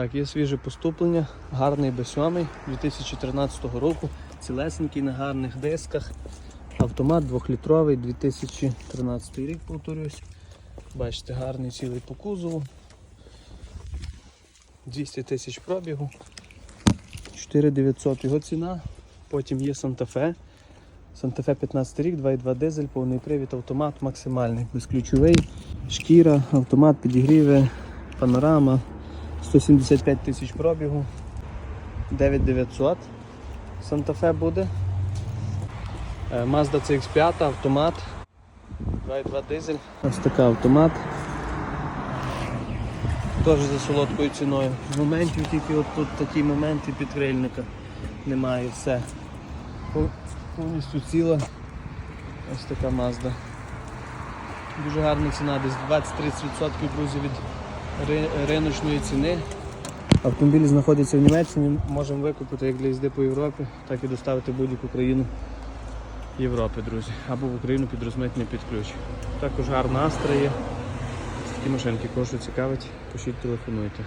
Так, є свіже поступлення, гарний B7 2013 року, цілесенький на гарних дисках. Автомат 2-літровий, 2013 рік, повторюсь. Бачите, гарний цілий по кузову. 200 тисяч пробігу. 4900 його ціна. Потім є Санта-Фе. Санта-Фе 15 рік, 2,2 дизель, повний привід, автомат максимальний, безключовий, шкіра, автомат, підігріви, панорама, 175 тисяч пробігу, 9900 Санта-Фе буде. Е, Mazda CX5, автомат, 2,2 дизель. Ось така автомат. Теж за солодкою ціною. Моментів тільки от тут такі моменти підкрильника немає, все. Повністю ціла. Ось така Mazda. Дуже гарна ціна, десь 20-30% друзі від риночної ціни. Автомобіль знаходиться в Німеччині, можемо викупити як для їзди по Європі, так і доставити будь-яку країну Європи, друзі. Або в Україну під розмитний під ключ. Також гарна Астра є. Такі машинки, кого що цікавить, пишіть, телефонуйте.